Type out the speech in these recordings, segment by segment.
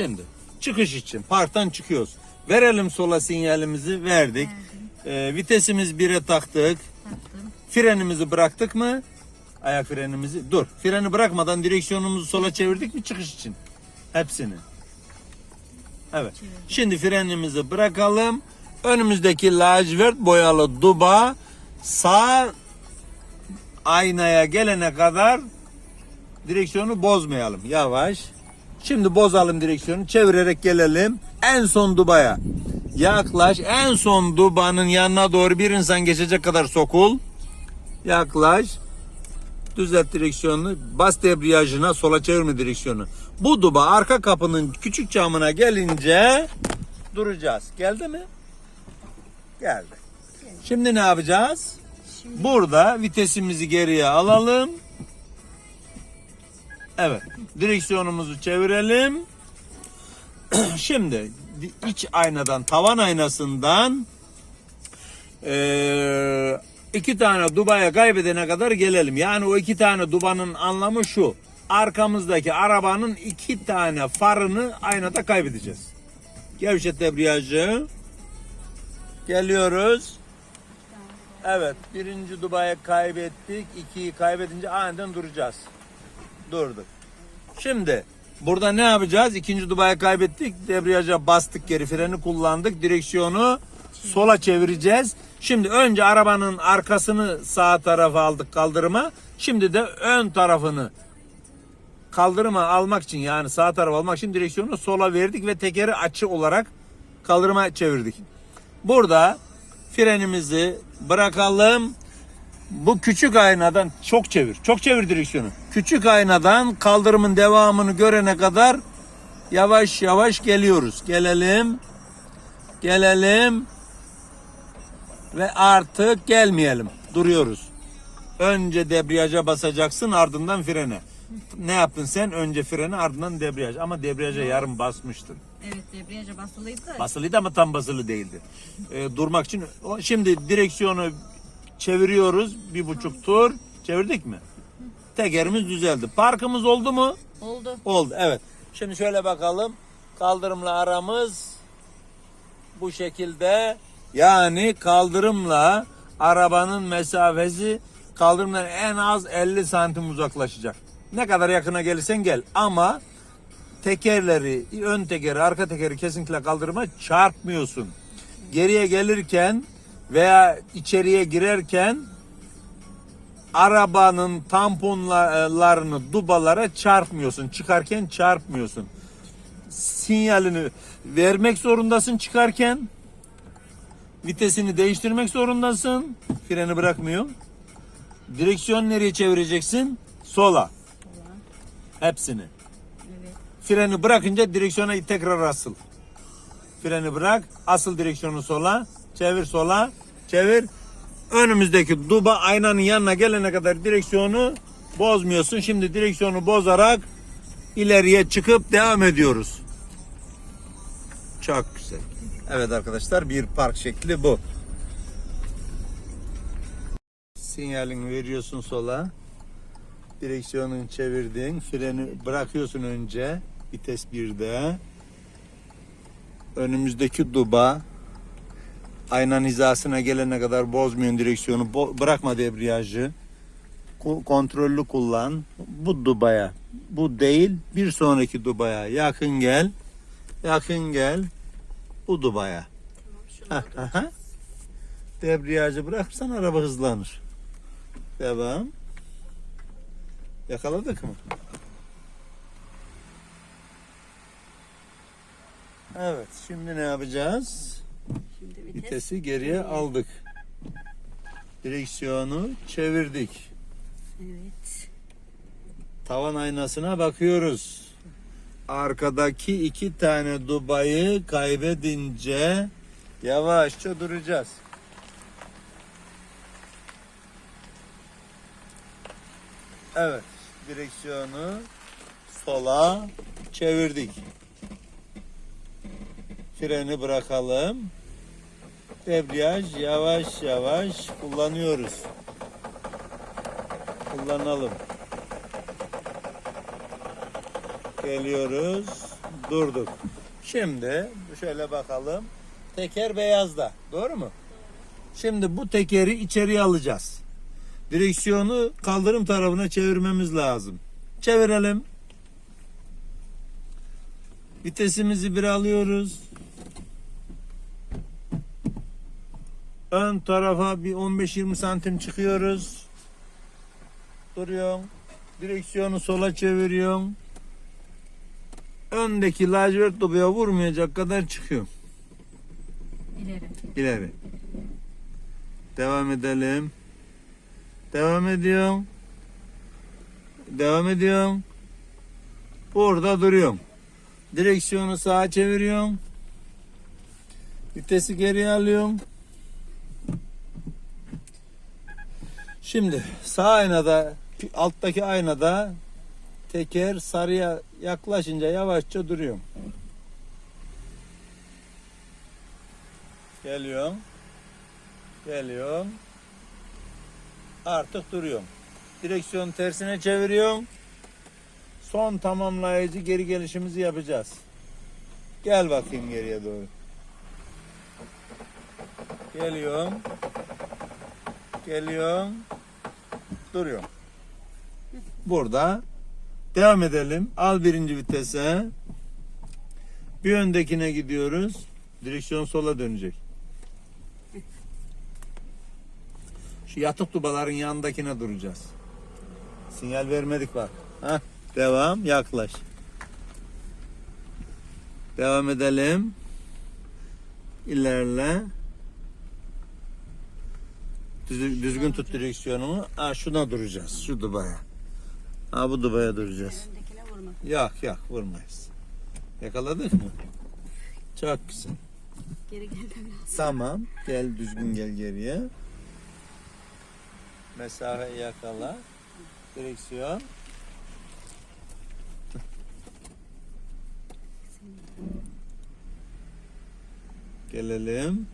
Şimdi çıkış için parktan çıkıyoruz. Verelim sola sinyalimizi verdik. Ee, vitesimiz 1'e taktık. Taktım. Frenimizi bıraktık mı? Ayak frenimizi. Dur. Freni bırakmadan direksiyonumuzu sola çevirdik mi çıkış için? Hepsini. Evet. Şimdi frenimizi bırakalım. Önümüzdeki lacivert boyalı duba sağ aynaya gelene kadar direksiyonu bozmayalım. Yavaş. Şimdi bozalım direksiyonu. Çevirerek gelelim. En son dubaya. Yaklaş. En son dubanın yanına doğru bir insan geçecek kadar sokul. Yaklaş. Düzelt direksiyonunu. Bas debriyajına. Sola çevirme direksiyonu. Bu duba arka kapının küçük camına gelince duracağız. Geldi mi? Geldi. Şimdi ne yapacağız? Burada vitesimizi geriye alalım. Evet. Direksiyonumuzu çevirelim. Şimdi di- iç aynadan, tavan aynasından eee, iki tane dubaya kaybedene kadar gelelim. Yani o iki tane dubanın anlamı şu. Arkamızdaki arabanın iki tane farını aynada kaybedeceğiz. Gevşet debriyajı. Geliyoruz. Evet. Birinci dubayı kaybettik. ikiyi kaybedince aniden duracağız. Durduk. Şimdi burada ne yapacağız? İkinci dubayı kaybettik. Debriyaja bastık geri freni kullandık. Direksiyonu sola çevireceğiz. Şimdi önce arabanın arkasını sağ tarafa aldık kaldırıma. Şimdi de ön tarafını kaldırıma almak için yani sağ tarafa almak için direksiyonu sola verdik ve tekeri açı olarak kaldırıma çevirdik. Burada frenimizi bırakalım. Bu küçük aynadan çok çevir. Çok çevir direksiyonu. Küçük aynadan kaldırımın devamını görene kadar yavaş yavaş geliyoruz. Gelelim. Gelelim. Ve artık gelmeyelim. Duruyoruz. Önce debriyaja basacaksın ardından frene. Ne yaptın sen? Önce frene ardından debriyaj. Ama debriyaja yarım basmıştın. Evet debriyaja basılıydı. Basılıydı ama tam basılı değildi. Ee, durmak için. Şimdi direksiyonu çeviriyoruz. Bir buçuk tur. Çevirdik mi? Tekerimiz düzeldi. Parkımız oldu mu? Oldu. Oldu. Evet. Şimdi şöyle bakalım. Kaldırımla aramız bu şekilde. Yani kaldırımla arabanın mesafesi kaldırımdan en az 50 santim uzaklaşacak. Ne kadar yakına gelirsen gel. Ama tekerleri, ön tekeri, arka tekeri kesinlikle kaldırıma çarpmıyorsun. Geriye gelirken veya içeriye girerken arabanın tamponlarını dubalara çarpmıyorsun. Çıkarken çarpmıyorsun. Sinyalini vermek zorundasın çıkarken. Vitesini değiştirmek zorundasın. Freni bırakmıyor. Direksiyon nereye çevireceksin? Sola. Hepsini. Evet. Freni bırakınca direksiyona tekrar asıl. Freni bırak, asıl direksiyonu sola, çevir sola, çevir. Önümüzdeki duba aynanın yanına gelene kadar direksiyonu bozmuyorsun. Şimdi direksiyonu bozarak ileriye çıkıp devam ediyoruz. Çok güzel. Evet arkadaşlar bir park şekli bu. Sinyalini veriyorsun sola. Direksiyonunu çevirdin. Freni bırakıyorsun önce. Vites 1'de. Önümüzdeki duba aynanın hizasına gelene kadar bozmuyorsun direksiyonu. Bo- bırakma debriyajı. Ku- kontrollü kullan. Bu dubaya. Bu değil. Bir sonraki dubaya. Yakın gel. Yakın gel. Bu dubaya. Hah, aha. Debriyajı bırakırsan araba hızlanır. Devam. Yakaladık mı? Evet, şimdi ne yapacağız? Şimdi vites. Vitesi geriye aldık. Direksiyonu çevirdik. Evet. Tavan aynasına bakıyoruz. Arkadaki iki tane dubayı kaybedince yavaşça duracağız. Evet, direksiyonu sola çevirdik. Freni bırakalım. Debriyaj yavaş yavaş kullanıyoruz. Kullanalım. Geliyoruz. Durduk. Şimdi şöyle bakalım. Teker beyazda. Doğru mu? Şimdi bu tekeri içeriye alacağız. Direksiyonu kaldırım tarafına çevirmemiz lazım. Çevirelim. Vitesimizi bir alıyoruz. Ön tarafa bir 15-20 santim çıkıyoruz. Duruyorsun. Direksiyonu sola çeviriyorsun. Öndeki lacivert dobaya vurmayacak kadar çıkıyor. İleri. İleri. Devam edelim. Devam ediyorum. Devam ediyorum. Burada duruyorum. Direksiyonu sağa çeviriyorum. Vitesi geriye alıyorum. Şimdi sağ aynada alttaki aynada teker sarıya yaklaşınca yavaşça duruyorum. Geliyorum. Geliyorum. Artık duruyorum. Direksiyonu tersine çeviriyorum. Son tamamlayıcı geri gelişimizi yapacağız. Gel bakayım geriye doğru. Geliyorum. Geliyorum. Duruyorum. Burada devam edelim. Al birinci vitese. Bir öndekine gidiyoruz. Direksiyon sola dönecek. Şu yatık dubaların yanındakine duracağız. Sinyal vermedik bak. Heh, devam yaklaş. Devam edelim. İlerle. Düz- düzgün tut direksiyonunu. Ha, şuna duracağız. Şu dubaya. Ha bu dubaya duracağız. Yok yok vurmayız. Yakaladık mı? Çok güzel. Geri gelmem lazım. Tamam. Gel düzgün gel geriye. Mesafe yakala. Direksiyon. Gelelim.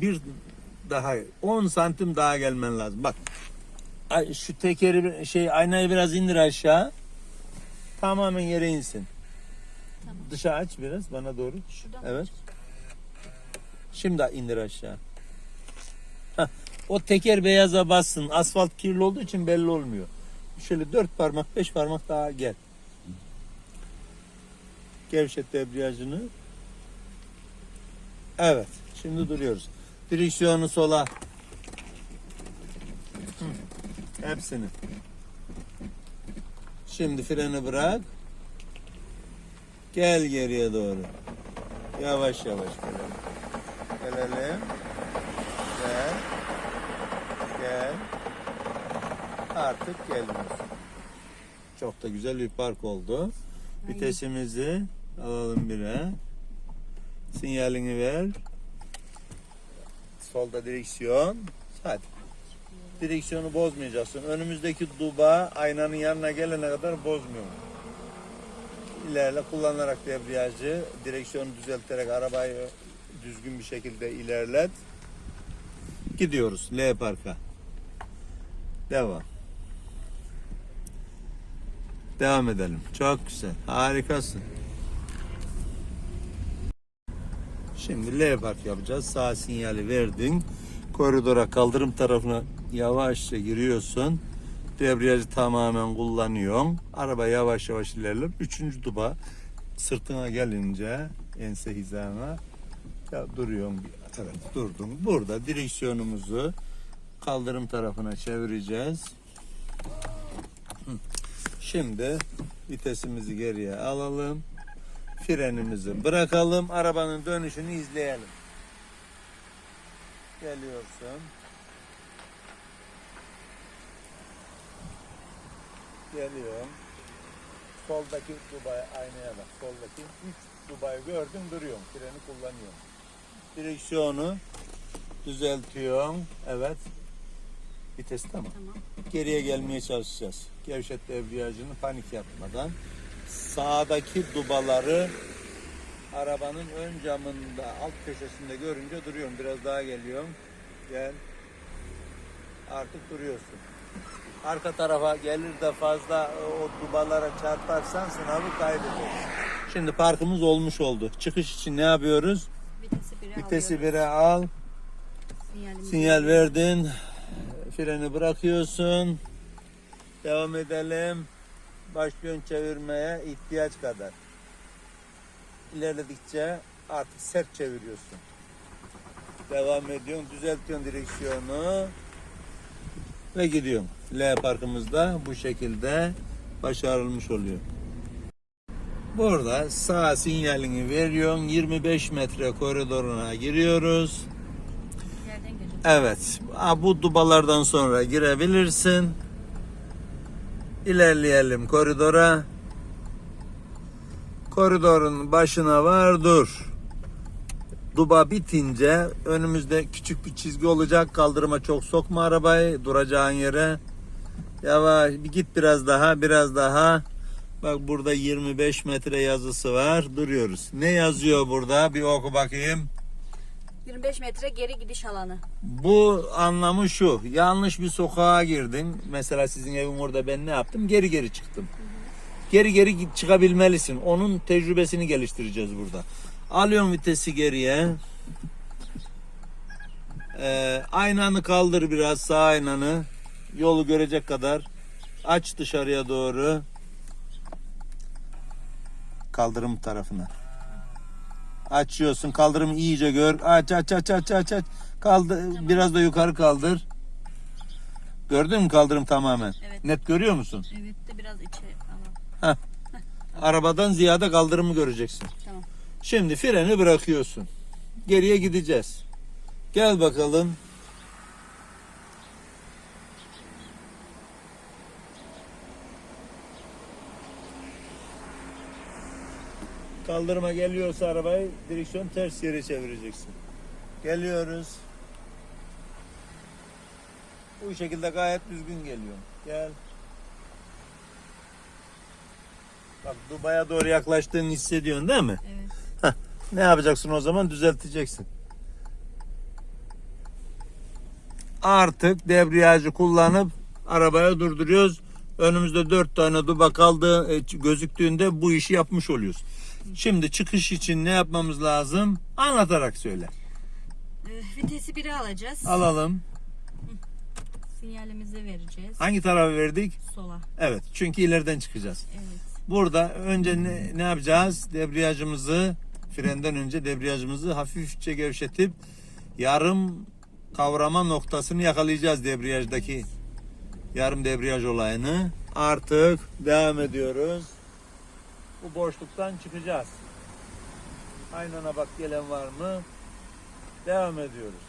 Bir daha 10 santim daha gelmen lazım. Bak. Şu tekeri şey aynayı biraz indir aşağı. Tamamen yere insin. Tamam. Dışa aç biraz bana doğru. Şuradan Evet. Şimdi indir aşağı. Heh, o teker beyaza bassın. Asfalt kirli olduğu için belli olmuyor. Şöyle dört parmak, beş parmak daha gel. Gevşet debriyajını. Evet. Şimdi duruyoruz. Direksiyonu sola. Hepsini. Şimdi freni bırak. Gel geriye doğru. Yavaş yavaş gelelim. Gelelim. Gel. Gel. Artık gelmiyorsun. Çok da güzel bir park oldu. Vitesimizi alalım bire. Sinyalini ver. Solda direksiyon. Hadi. Direksiyonu bozmayacaksın. Önümüzdeki duba aynanın yanına gelene kadar bozmuyor. İlerle kullanarak debriyajı, direksiyonu düzelterek arabayı düzgün bir şekilde ilerlet. Gidiyoruz L parka. Devam. Devam edelim. Çok güzel. Harikasın. Şimdi L park yapacağız. Sağ sinyali verdin. Koridora kaldırım tarafına yavaşça giriyorsun. Debriyajı tamamen kullanıyorsun. Araba yavaş yavaş ilerler. Üçüncü duba sırtına gelince ense hizana ya duruyorsun. Evet durdum. Burada direksiyonumuzu kaldırım tarafına çevireceğiz. Şimdi vitesimizi geriye alalım. Frenimizi bırakalım. Arabanın dönüşünü izleyelim. Geliyorsun. Geliyorum. Soldaki Dubai aynaya bak. Soldaki 3 Dubai gördüm duruyorum. Freni kullanıyorum. Direksiyonu düzeltiyorum. Evet. Vites tamam. Tamam. Geriye gelmeye çalışacağız. Gevşet debriyajını panik yapmadan. Sağdaki dubaları arabanın ön camında alt köşesinde görünce duruyorum. Biraz daha geliyorum. Gel. Artık duruyorsun. Arka tarafa gelir de fazla e, o dubalara çarparsan sınavı kaybedersin. Şimdi parkımız olmuş oldu. Çıkış için ne yapıyoruz? Vitesi 1'e Vitesi alıyoruz. 1'e al. Sinyal verdin. Freni bırakıyorsun. Devam edelim. Başlıyorsun çevirmeye ihtiyaç kadar. İlerledikçe artık sert çeviriyorsun. Devam ediyorsun. Düzeltiyorsun direksiyonu. Ve gidiyorsun. L parkımızda bu şekilde başarılmış oluyor. Burada sağ sinyalini veriyorsun. 25 metre koridoruna giriyoruz. Evet. Bu dubalardan sonra girebilirsin. İlerleyelim koridora. Koridorun başına var dur. Duba bitince önümüzde küçük bir çizgi olacak. Kaldırıma çok sokma arabayı duracağın yere. Yavaş bir git biraz daha biraz daha. Bak burada 25 metre yazısı var. Duruyoruz. Ne yazıyor burada? Bir oku bakayım. 25 metre geri gidiş alanı. Bu anlamı şu. Yanlış bir sokağa girdin. Mesela sizin evin orada ben ne yaptım? Geri geri çıktım. Geri geri çıkabilmelisin. Onun tecrübesini geliştireceğiz burada. Alıyorsun vitesi geriye. Ee, aynanı kaldır biraz sağ aynanı. Yolu görecek kadar. Aç dışarıya doğru. Kaldırım tarafına. Açıyorsun. Kaldırımı iyice gör. Aç aç aç aç aç aç. Kaldı biraz da yukarı kaldır. Gördün mü kaldırım tamamen? Evet. Net görüyor musun? Evet de biraz içe ama. Arabadan ziyade kaldırımı göreceksin. Tamam. Şimdi freni bırakıyorsun. Geriye gideceğiz. Gel bakalım. Kaldırıma geliyorsa arabayı direksiyon ters yere çevireceksin. Geliyoruz. Bu şekilde gayet düzgün geliyor. Gel. Bak Dubai'ye doğru yaklaştığını hissediyorsun değil mi? Evet. Ne yapacaksın o zaman? Düzelteceksin. Artık debriyajı kullanıp arabaya durduruyoruz. Önümüzde dört tane duba kaldı e, gözüktüğünde bu işi yapmış oluyoruz. Şimdi çıkış için ne yapmamız lazım? Anlatarak söyle. Ee, vitesi 1'e alacağız. Alalım. Sinyalimizi vereceğiz. Hangi tarafa verdik? Sola. Evet. Çünkü ileriden çıkacağız. Evet. Burada önce ne, ne yapacağız? Debriyajımızı frenden önce debriyajımızı hafifçe gevşetip yarım kavrama noktasını yakalayacağız debriyajdaki yarım debriyaj olayını. Artık devam ediyoruz. Bu boşluktan çıkacağız. Aynana bak gelen var mı? Devam ediyoruz.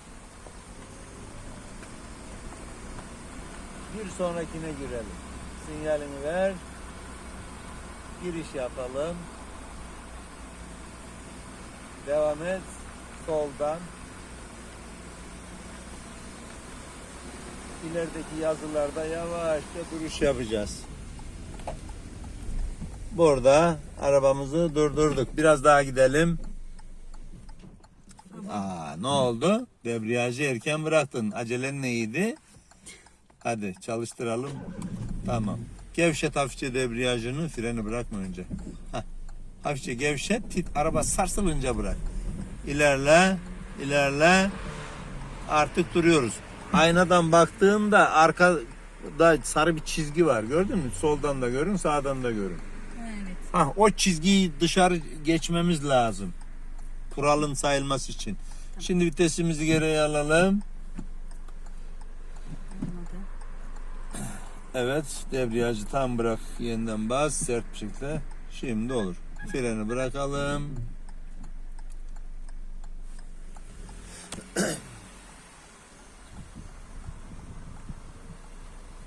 Bir sonrakine girelim. Sinyalini ver giriş yapalım. Devam et. Soldan. İlerideki yazılarda yavaşça duruş yapacağız. Burada arabamızı durdurduk. Biraz daha gidelim. Aa, ne oldu? Debriyajı erken bıraktın. Acelen neydi? Hadi çalıştıralım. Tamam. Gevşet hafifçe debriyajını, freni bırakma önce. Hah. Hafifçe gevşet, tit, araba sarsılınca bırak. İlerle, ilerle. Artık duruyoruz. Aynadan baktığında arkada sarı bir çizgi var. Gördün mü? Soldan da görün, sağdan da görün. Hah, o çizgiyi dışarı geçmemiz lazım. Kuralın sayılması için. Şimdi vitesimizi geriye alalım. Evet, debriyajı tam bırak, yeniden bas, sert bir şekilde. Şimdi olur. Freni bırakalım.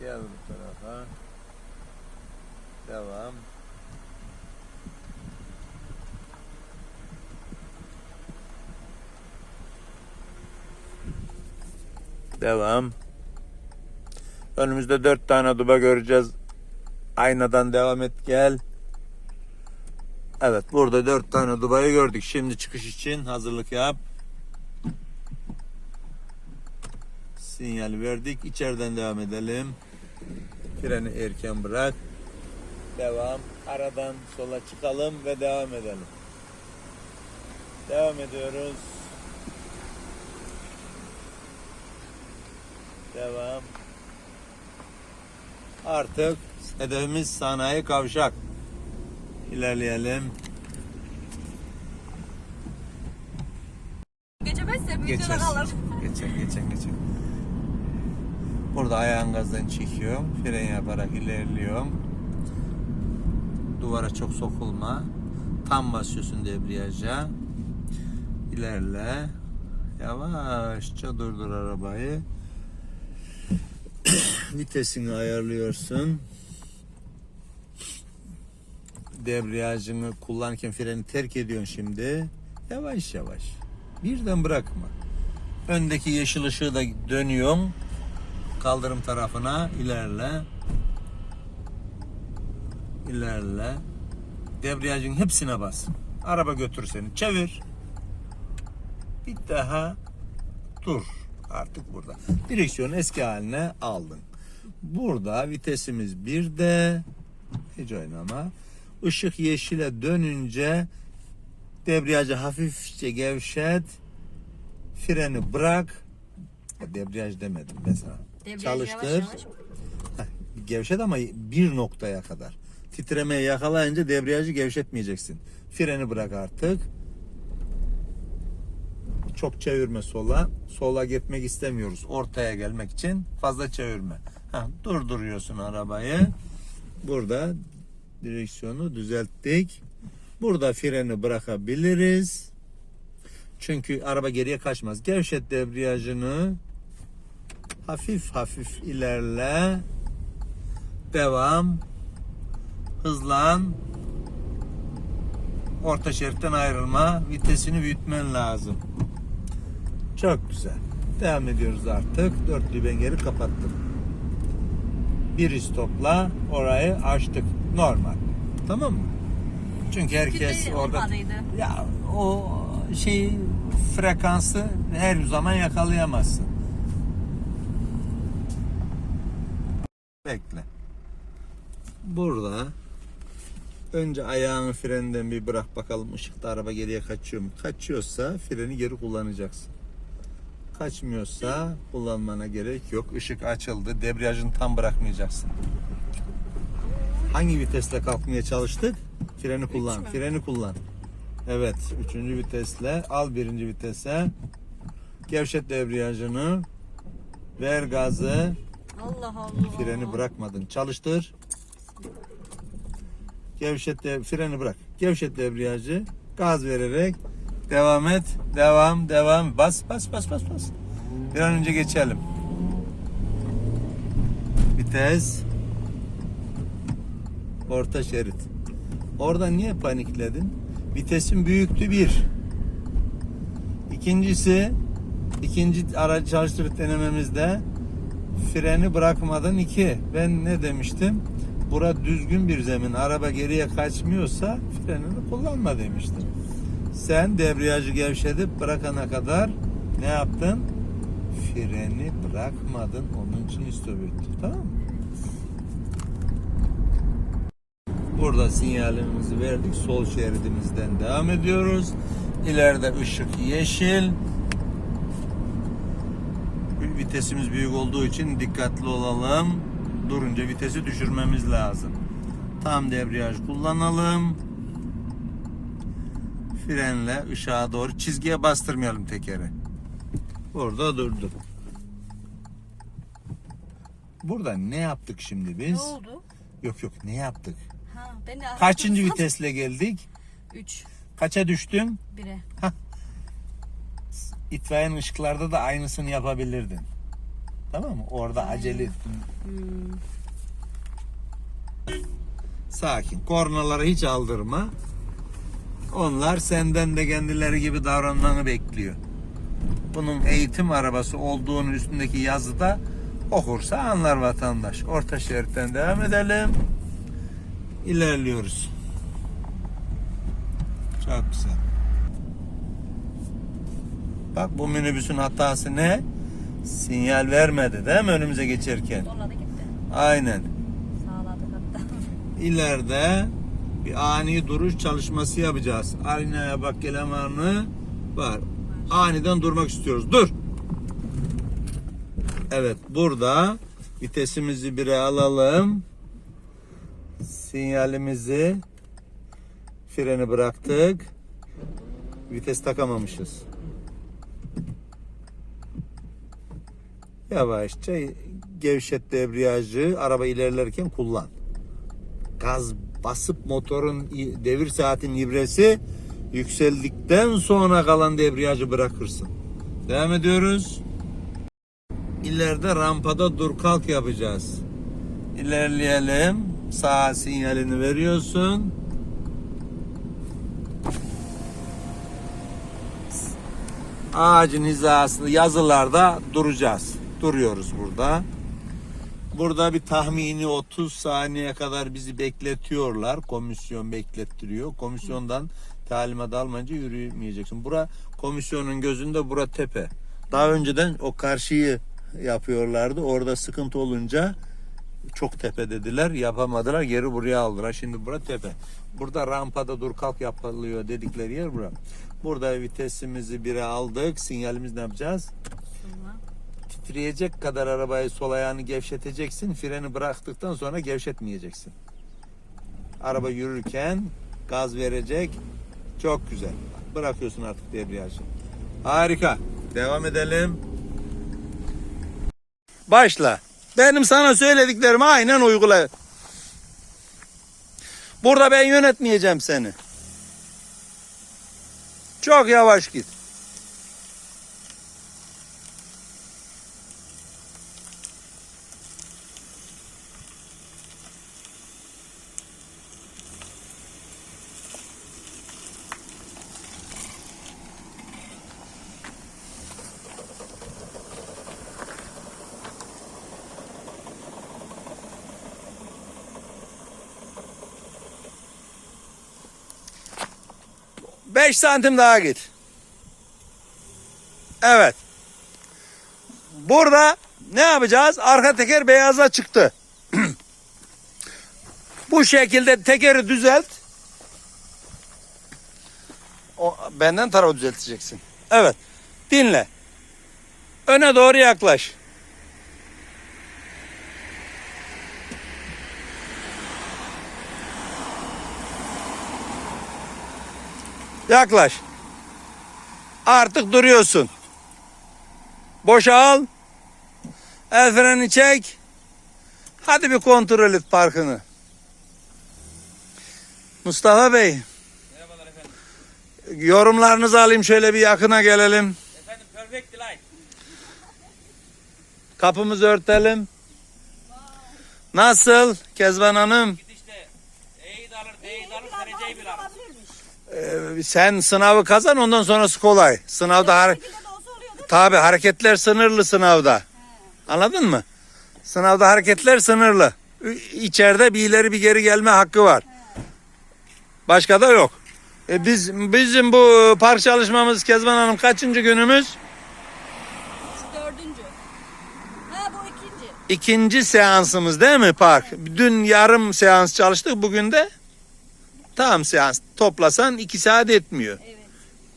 Gel bu tarafa. Devam. Devam. Önümüzde dört tane duba göreceğiz. Aynadan devam et gel. Evet burada dört tane dubayı gördük. Şimdi çıkış için hazırlık yap. Sinyal verdik. İçeriden devam edelim. Freni erken bırak. Devam. Aradan sola çıkalım ve devam edelim. Devam ediyoruz. Devam. Artık hedefimiz sanayi kavşak. İlerleyelim. Geçemezse videoda Geçer. kalır. Geçen, geçen, geçen. Burada ayağın gazdan çekiyorum. Fren yaparak ilerliyorum. Duvara çok sokulma. Tam basıyorsun debriyaja. İlerle. Yavaşça durdur arabayı. Vitesini ayarlıyorsun. Debriyajını kullanırken freni terk ediyorsun şimdi. Yavaş yavaş. Birden bırakma. Öndeki yeşil ışığı da dönüyorsun. Kaldırım tarafına ilerle. İlerle. Debriyajın hepsine bas. Araba götür seni. Çevir. Bir daha dur. Artık burada. Direksiyonu eski haline aldın. Burada vitesimiz bir de hiç oynama. Işık yeşile dönünce debriyajı hafifçe gevşet. Freni bırak. Ya Debriyaj demedim mesela. Debriyaj Çalıştır. yavaş yavaş. Gevşet ama bir noktaya kadar. Titremeyi yakalayınca debriyajı gevşetmeyeceksin. Freni bırak artık. Çok çevirme sola. Sola gitmek istemiyoruz. Ortaya gelmek için fazla çevirme. Ha, durduruyorsun arabayı. Burada direksiyonu düzelttik. Burada freni bırakabiliriz. Çünkü araba geriye kaçmaz. Gevşet debriyajını. Hafif hafif ilerle. Devam. Hızlan. Orta şeritten ayrılma. Vitesini büyütmen lazım. Çok güzel. Devam ediyoruz artık. Dörtlü ben geri kapattım. Bir stopla orayı açtık. Normal. Tamam mı? Çünkü herkes Tipi orada ya o şey frekansı her zaman yakalayamazsın. Bekle. Burada önce ayağını frenden bir bırak bakalım ışıkta araba geriye kaçıyor mu? Kaçıyorsa freni geri kullanacaksın. Kaçmıyorsa kullanmana gerek yok. Işık açıldı. Debriyajını tam bırakmayacaksın. Hangi vitesle kalkmaya çalıştık? Freni kullan. Freni kullan. Evet. Üçüncü vitesle. Al birinci vitese. Gevşet debriyajını. Ver gazı. Allah Allah. Freni bırakmadın. Çalıştır. Gevşet de, freni bırak. Gevşet debriyajı. Gaz vererek devam et. Devam, devam. Bas, bas, bas, bas, bas. Bir an önce geçelim. Vites. Orta şerit. Orada niye panikledin? Vitesin büyüktü bir. İkincisi, ikinci aracı çalıştırıp denememizde freni bırakmadın iki. Ben ne demiştim? Bura düzgün bir zemin. Araba geriye kaçmıyorsa frenini kullanma demiştim. Sen debriyajı gevşedip bırakana kadar ne yaptın? Freni bırakmadın. Onun için istop. Tamam mı? Burada sinyalimizi verdik. Sol şeridimizden devam ediyoruz. İleride ışık yeşil. Vitesimiz büyük olduğu için dikkatli olalım. Durunca vitesi düşürmemiz lazım. Tam debriyaj kullanalım. Frenle ışığa doğru çizgiye bastırmayalım tekeri. Burada durduk. Burada ne yaptık şimdi Ne biz? oldu? Yok yok ne yaptık? Ha, ben de Kaçıncı vitesle geldik? 3. Kaça düştün? 1'e. İtfaiyenin ışıklarda da aynısını yapabilirdin. Tamam mı? Orada acele ettin. Hmm. Sakin. Kornaları hiç aldırma. Onlar senden de kendileri gibi davranmanı bekliyor. Bunun eğitim arabası olduğunu üstündeki yazıda okursa anlar vatandaş. Orta şeritten devam edelim. İlerliyoruz. Çok güzel. Bak bu minibüsün hatası ne? Sinyal vermedi değil mi önümüze geçerken? Aynen. Sağladık hatta. İleride bir ani duruş çalışması yapacağız. Aynaya bak mı? Var. Aniden durmak istiyoruz. Dur. Evet burada vitesimizi bire alalım. Sinyalimizi freni bıraktık. Vites takamamışız. Yavaşça gevşet debriyajı araba ilerlerken kullan gaz basıp motorun devir saatin ibresi yükseldikten sonra kalan debriyajı bırakırsın. Devam ediyoruz. İleride rampada dur kalk yapacağız. İlerleyelim. Sağ sinyalini veriyorsun. Ağacın hizasında yazılarda duracağız. Duruyoruz burada. Burada bir tahmini 30 saniye kadar bizi bekletiyorlar. Komisyon beklettiriyor. Komisyondan talimat almayınca yürümeyeceksin. Bura komisyonun gözünde bura tepe. Daha önceden o karşıyı yapıyorlardı. Orada sıkıntı olunca çok tepe dediler. Yapamadılar. Geri buraya aldılar. Şimdi bura tepe. Burada rampada dur kalk yapılıyor dedikleri yer bura. Burada vitesimizi bire aldık. Sinyalimiz ne yapacağız? Titreyecek kadar arabayı sol ayağını gevşeteceksin. Freni bıraktıktan sonra gevşetmeyeceksin. Araba yürürken gaz verecek. Çok güzel. Bırakıyorsun artık debriyajı. Harika. Devam edelim. Başla. Benim sana söylediklerimi aynen uygula. Burada ben yönetmeyeceğim seni. Çok yavaş git. Beş santim daha git. Evet. Burada ne yapacağız? Arka teker beyaza çıktı. Bu şekilde tekeri düzelt. O, benden tarafı düzelteceksin. Evet. Dinle. Öne doğru yaklaş. Yaklaş. Artık duruyorsun. Boşa al. El freni çek. Hadi bir kontrol et parkını. Mustafa Bey. Merhabalar efendim. Yorumlarınızı alayım şöyle bir yakına gelelim. Efendim perfect light. Kapımızı örtelim. Nasıl Kezban Hanım? Ee, sen sınavı kazan ondan sonrası kolay. Sınavda har- tabi hareketler sınırlı sınavda. Anladın mı? Sınavda hareketler sınırlı. İçeride bir ileri bir geri gelme hakkı var. Başka da yok. E biz bizim bu park çalışmamız Kezban Hanım kaçıncı günümüz? Dördüncü. Ha bu ikinci. İkinci seansımız değil mi park? Dün yarım seans çalıştık bugün de tam seans. Toplasan iki saat etmiyor. Evet.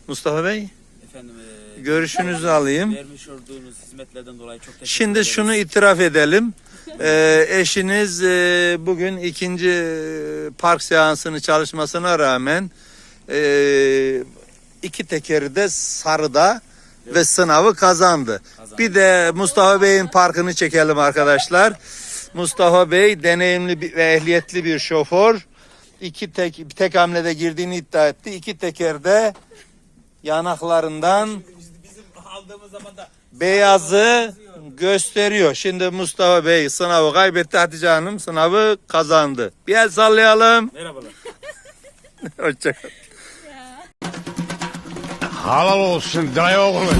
Mustafa Bey Efendim e, görüşünüzü alayım. vermiş olduğunuz hizmetlerden dolayı çok teşekkür Şimdi ederiz. şunu itiraf edelim. Ee, eşiniz e, bugün ikinci e, park seansını çalışmasına rağmen e, iki tekeri de sarıda ve sınavı kazandı. Kazandı. Bir de Mustafa Bey'in parkını çekelim arkadaşlar. Mustafa Bey deneyimli bir- ve ehliyetli bir şoför. İki tek tek hamlede girdiğini iddia etti. İki tekerde yanaklarından bizim aldığımız zaman da beyazı gösteriyor. Şimdi Mustafa Bey sınavı kaybetti. Hatice Hanım sınavı kazandı. Bir el sallayalım. merhabalar. Hoşçakalın. Halal olsun dayı oğlu.